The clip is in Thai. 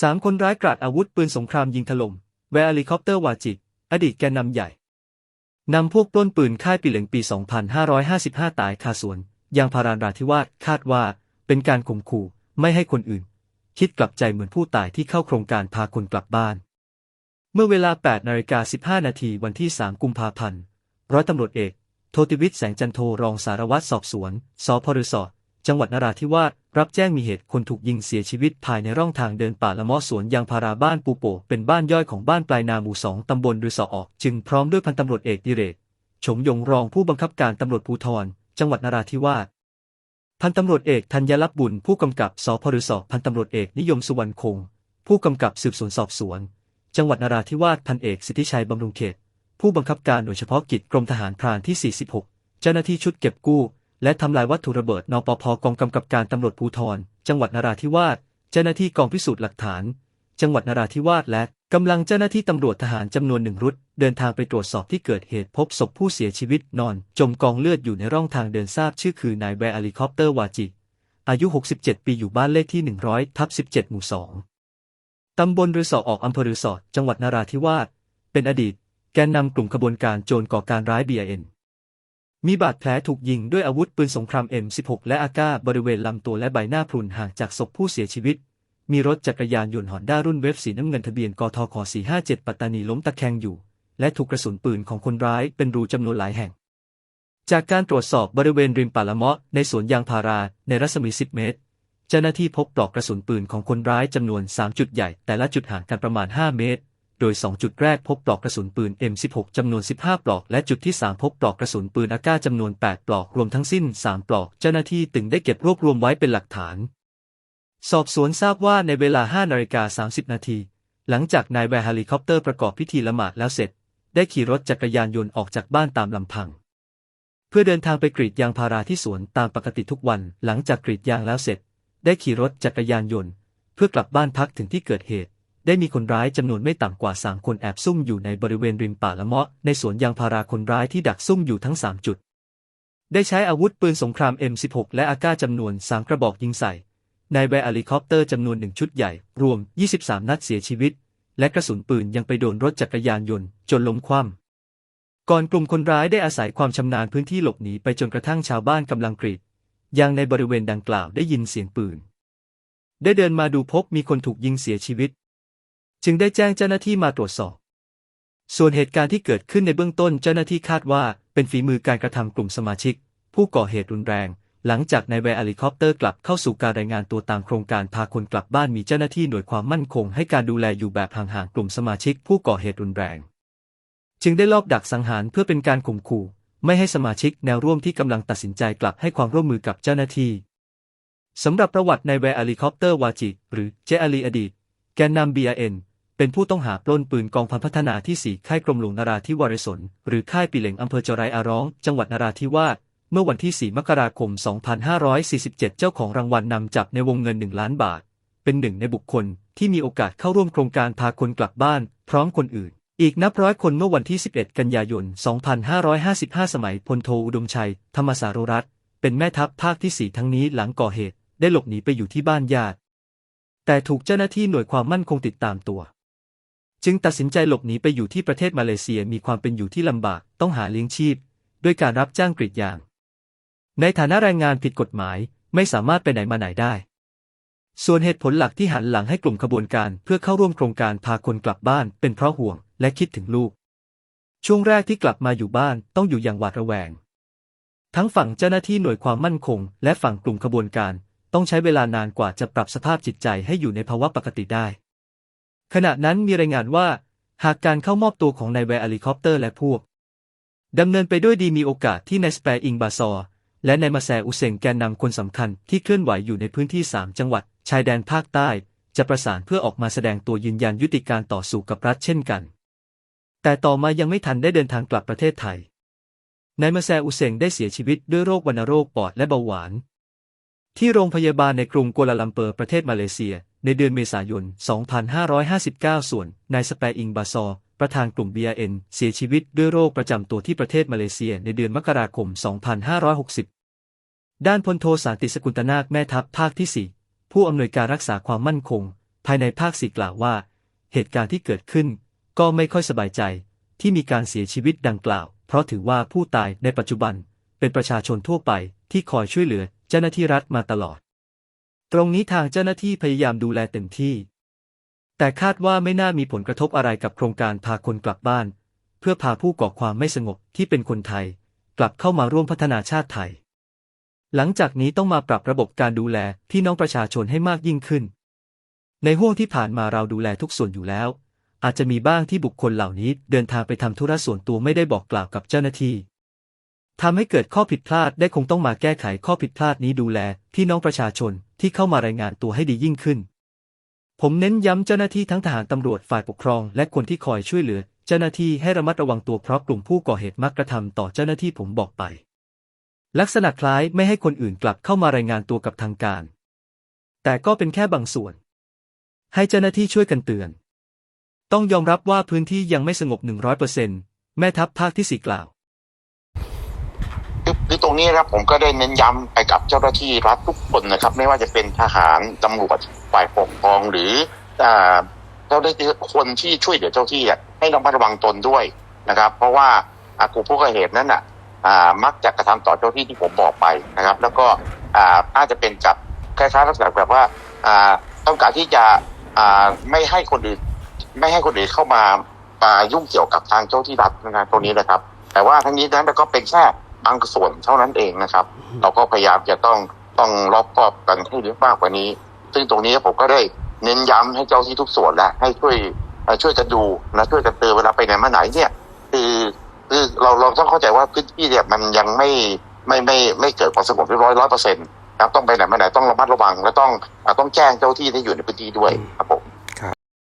สามคนร้ายกราดอาวุธปืนสงครามยิงถล่มแวร์ลิคอปเตอร์วาจิต อดีตแกนนำใหญ่ นำพวกปล้นปืนค่ายปีเหลงปี 2555 ตายคาสวน ยางพาราราธิวาสคาดว่าเป็นการข่มขู่ไม่ให้คนอื่น คิดกลับใจเหมือนผู้ตายที่เข้าโครงการพาคนกลับบ้าน เมื่อเวลา8นาฬิกา15 นาทีวันที่ 3 กุมภาพันธ์ร้อยตำรวจเอก โทติวิทย์แสงจันโทรองสารวัตรสอบสวน สพฤสจังหวัดนราธิวาส รับแจ้งมีเหตุคนถูกยิงเสียชีวิตภายในร่องทางเดินป่าละมาะสวนยางพาราบ้านปูโปเป็นบ้านย่อยของบ้านปลายนาหมู่สองตำบลฤสอออก จึงพร้อมด้วยพันตำรวจเอกดิเรกชมยงรองผู้บังคับการตำรวจภูธรจังหวัดนราธิวาสพันตำรวจเอกธัญลักษณ์บุญผู้กำกับสพฤสอพันตำรวจเอกนิยมสุวรรณคง ผู้กำกับสืบสวนสอบสวน จังหวัดนราธิวาสพันเอกสิทธิชัยบำรุงเขต ผู้บังคับการหน่วยเฉพาะกิจกรมทหารพรานที่ 46 เจ้าหน้าที่ชุดเก็บกู้ และทำลายวัตถุระเบิดนปพกองกำกับการตำรวจภูธร จังหวัดนราธิวาสเจ้าหน้าที่กองพิสูจน์หลักฐาน จังหวัดนราธิวาสและกำลังเจ้าหน้าที่ตำรวจทหารจำนวนหนึ่งรุดเดินทางไปตรวจสอบที่เกิดเหตุพบศพผู้เสียชีวิตนอน จมกองเลือดอยู่ในร่องทางเดินทราบชื่อคือนายแวร์อลิคอปเตอร์วาจิ อายุ 67 ปีอยู่บ้านเลขที่ 100ทับ17 หมู่ 2 ตำบลรือสอออกอำเภอรือสอจังหวัดนราธิวาสเป็นอดีต แกนนำกลุ่มขบวนการโจรก่อการร้าย BIN มีบาดแผลถูกยิงด้วยอาวุธปืนสงคราม M16 และอากาบริเวณลำตัวและใบหน้าพรุนห่างจากศพผู้เสียชีวิต มีรถจักรยานยนต์ฮอนด้ารุ่นเวฟสีน้ำเงินทะเบียนกทค457 ปัตตานีล้มตะแคงอยู่ และถูกกระสุนปืนของคนร้ายเป็นรูจำนวนหลายแห่ง จากการตรวจสอบบริเวณริมป่าละเมาะในสวนยางพาราในรัศมี 10 เมตร เจ้าหน้าที่พบปลอกกระสุนปืนของคนร้ายจำนวน 3 จุดใหญ่แต่ละจุดห่างกันประมาณ 5 เมตร ดย 2 จุดแรกพบปลอกกระสุนปืน M16 จำนวน 15 ปลอก และจุดที่ 3 พบปลอกกระสุนปืนอากาจำนวน 8 ปลอก รวมทั้งสิ้น 3 ปลอก เจ้าหน้าที่ตึงได้เก็บรวบรวมไว้เป็นหลักฐาน สอบสวนทราบว่าในเวลา 5 นาฬิกา 30 นาที หลังจากนายแวร์เฮลิคอปเตอร์ประกอบพิธีละหมาดแล้วเสร็จ ได้ขี่รถจักรยานยนต์ออกจากบ้านตามลำพัง เพื่อเดินทางไปกรีดยางพาราที่สวนตามปกติทุกวัน หลังจากกรีดยางแล้วเสร็จ ได้ขี่รถจักรยานยนต์ เพื่อกลับบ้านพักถึงที่เกิดเหตุ ได้มีคนร้ายจำนวนไม่ต่ำกว่าสามคนแอบซุ่มอยู่ในบริเวณริมป่าละเมาะในสวนยางพาราคนร้ายที่ดักซุ่มอยู่ทั้งสามจุด ได้ใช้อาวุธปืนสงคราม M16 และอากาจำนวนสามกระบอกยิงใส่นายแวร์ลิคอปเตอร์จำนวนหนึ่งชุดใหญ่ รวม 23 นัดเสียชีวิต และกระสุนปืนยังไปโดนรถจักรยานยนต์จนล้มคว่ำก่อนกลุ่มคนร้ายได้อาศัยความชำนาญพื้นที่หลบหนีไปจนกระทั่งชาวบ้านกำลังกรีดยางในบริเวณดังกล่าวได้ยินเสียงปืน ได้เดินมาดูพบมีคนถูกยิงเสียชีวิต จึงได้แจ้งเจ้าหน้าที่มาตรวจสอบ ส่วนเหตุการณ์ที่เกิดขึ้นในเบื้องต้นเจ้าหน้าที่คาดว่า เป็นฝีมือการกระทำกลุ่มสมาชิก ผู้ก่อเหตุรุนแรง หลังจากนายแวร์ฮลิคอปเตอร์กลับเข้าสู่การรายงานตัวตามโครงการพาคนกลับบ้านมีเจ้าหน้าที่หน่วยความมั่นคง ให้การดูแลอยู่แบบห่างๆกลุ่มสมาชิก ผู้ก่อเหตุรุนแรง จึงได้ลอบดักสังหารเพื่อเป็นการข่มขู่ไม่ให้สมาชิกแนวร่วมที่กำลังตัดสินใจกลับให้ความร่วมมือกับเจ้าหน้าที่สำหรับประวัตินายแวร์ฮลิคอปเตอร์วาจิ หรือเจอาลีอดีต แกนนำ BIN เป็นผู้ต้องหาปล้นปืนกองพันพัฒนาที่ 4 ค่ายกรมหลวงนราธิวาสนหรือค่ายปีเหล็งอำเภอจรายอาร้อง จังหวัดนราธิวาสเมื่อวันที่ 4 มกราคม 2547 เจ้าของรางวัลนำจับในวงเงิน 1 ล้านบาท เป็นหนึ่งในบุคคลที่มีโอกาสเข้าร่วมโครงการพาคนกลับบ้าน พร้อมคนอื่น อีกนับร้อยคนเมื่อวันที่ 11 กันยายน 2555 สมัยพลโทอุดมชัย ธรรมสารรัตน์เป็นแม่ทัพภาคที่ 4 ทั้งนี้หลังก่อเหตุ ได้หลบหนีไปอยู่ที่บ้านญาติ แต่ถูกเจ้าหน้าที่หน่วยความมั่นคงติดตามตัว จึงตัดสินใจหลบหนีไปอยู่ที่ประเทศมาเลเซียมีความเป็นอยู่ที่ลำบากต้องหาเลี้ยงชีพ ด้วยการรับจ้างกรีดยาง ในฐานะแรงงานผิดกฎหมายไม่สามารถไปไหนมาไหนได้ ส่วนเหตุผลหลักที่หันหลังให้กลุ่มขบวนการเพื่อเข้าร่วมโครงการพาคนกลับบ้านเป็นเพราะห่วงและคิดถึงลูก ช่วงแรกที่กลับมาอยู่บ้านต้องอยู่อย่างหวาดระแวง ทั้งฝั่งเจ้าหน้าที่หน่วยความมั่นคง และฝั่งกลุ่มขบวนการ ต้องใช้เวลานานกว่าจะปรับสภาพจิตใจให้อยู่ในภาวะปกติได้ ขณะนั้นมีรายงานว่า หากการเข้ามอบตัวของนายแวร์เฮลิคอปเตอร์และพวกดำเนินไปด้วยดีมีโอกาสที่นายสเปร์อิงบาซอร์และนายมาแซอุเซงแกนนำคนสำคัญที่เคลื่อนไหวอยู่ในพื้นที่ 3 จังหวัด ชายแดนภาคใต้ จะประสานเพื่อออกมาแสดงตัวยืนยันยุติการต่อสู้กับรัฐเช่นกัน แต่ต่อมายังไม่ทันได้เดินทางกลับประเทศไทยนายมาแซอุเซงได้เสียชีวิตด้วยโรควัณโรคปอดและเบาหวาน ที่โรงพยาบาลในกรุงกัวลาลัมเปอร์ประเทศมาเลเซีย ในเดือนเมษายน 2559 ส่วน นายสเปร์อิงบาซอร์ประธานกลุ่ม BRN เสียชีวิตด้วยโรคประจำตัวที่ประเทศมาเลเซียในเดือนมกราคม 2560 ด้านพลโทสาติสกุลตนาคแม่ทัพภาคที่ 4 ผู้อำนวยการรักษาความมั่นคง ภายในภาคสี่กล่าวว่า เหตุการณ์ที่เกิดขึ้น ก็ไม่ค่อยสบายใจ ที่มีการเสียชีวิตดังกล่าว เพราะถือว่าผู้ตายในปัจจุบัน เป็นประชาชนทั่วไปที่คอยช่วยเหลือ เจ้าหน้าที่รัฐมาตลอด ตรงนี้ทางเจ้าหน้าที่พยายามดูแลเต็มที่ แต่คาดว่าไม่น่ามีผลกระทบอะไรกับโครงการพาคนกลับบ้าน เพื่อพาผู้ก่อความไม่สงบที่เป็นคนไทย กลับเข้ามาร่วมพัฒนาชาติไทย หลังจากนี้ต้องมาปรับระบบการดูแลพี่น้องประชาชนให้มากยิ่งขึ้น ในห่วงที่ผ่านมาเราดูแลทุกส่วนอยู่แล้ว อาจจะมีบ้างที่บุคคลเหล่านี้เดินทางไปทำธุระส่วนตัวไม่ได้บอกกล่าวกับเจ้าหน้าที่ ทำให้เกิดข้อผิดพลาดได้คงต้องมาแก้ไขข้อผิดพลาดนี้ดูแลพี่น้องประชาชนที่เข้ามารายงานตัวให้ดียิ่งขึ้น ผมเน้นย้ำเจ้าหน้าที่ทั้งทหารตำรวจฝ่ายปกครอง และคนที่คอยช่วยเหลือ เจ้าหน้าที่ให้ระมัดระวังตัวเพราะกลุ่มผู้ก่อเหตุมักกระทำต่อเจ้าหน้าที่ผมบอกไป ลักษณะคล้ายไม่ให้คนอื่นกลับเข้ามารายงานตัวกับทางการ แต่ก็เป็นแค่บางส่วน ให้เจ้าหน้าที่ช่วยกันเตือน ต้องยอมรับว่าพื้นที่ยังไม่สงบ100%แม่ทัพภาคที่สี่กล่าว คือคือตรงนี้ครับผมก็ได้เน้นย้ำไปกับเจ้าหน้าที่รัฐทุกคนนะครับ ไม่ว่าจะเป็นทหารตำรวจฝ่ายปกครองหรืออ่าเจ้าหน้าที่คนที่ช่วยเหลือเจ้าที่ให้ระมัดระวังตนด้วยนะครับ เพราะว่าอากลุ่มผู้ก่อเหตุนั้นอะอ่ามักจะกระทำต่อเจ้าที่ที่ผมบอกไปนะครับ แล้วก็อ่าอาจจะเป็นกับคล้ายๆลักษณะแบบว่าอ่าต้องการที่จะอ่าไม่ให้คนอื่นไม่ให้คนอื่นเข้ามามายุ่งเกี่ยวกับทางเจ้าที่รัฐนะครับตรงนี้นะครับ แต่ว่าทั้งนี้นั้นก็เป็นแค่ บางส่วนเท่านั้นเองนะครับ เราก็พยายามจะต้องต้องรอบคอบกันให้เยอะมากกว่านี้ ซึ่งตรงนี้ผมก็ได้เน้นย้ำให้เจ้าที่ทุกส่วนและให้ช่วยเอ่อช่วยกันดูนะช่วยกันเตือนเวลาไปไหนมาไหนเนี่ยคือคือเราเราต้องเข้าใจว่าพื้นที่เนี่ยมันยังไม่ไม่ไม่ไม่เกิดความสงบเรียบร้อยร้อยเปอร์เซ็นต์ครับต้องไปไหนมาไหนต้องระมัดระวัง และต้องอ่าต้องแจ้งเจ้าที่ที่อยู่ในพื้นที่ด้วยครับผม